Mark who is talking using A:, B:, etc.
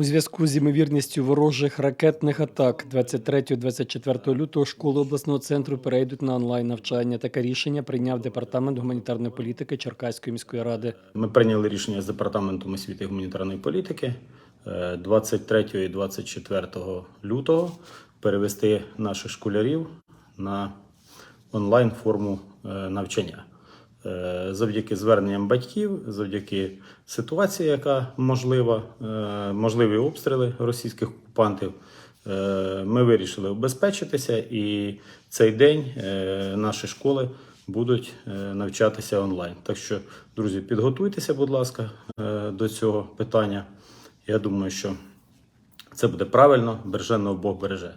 A: У зв'язку з ймовірністю ворожих ракетних атак 23-24 лютого школи обласного центру перейдуть на онлайн навчання. Таке рішення прийняв департамент гуманітарної політики Черкаської міської ради.
B: Ми прийняли рішення з департаментом освіти і гуманітарної політики е, 23 і 24 лютого перевести наших школярів на онлайн форму е, навчання. Е, Завдяки зверненням батьків, завдяки ситуації, яка можлива, е, можливі обстріли російських окупантів, е, ми вирішили обезпечитися, і цей день наші школи будуть навчатися онлайн. Так що, друзі, підготуйтеся, будь ласка, до цього питання. Я думаю, що це буде правильно, береженого Бог береже.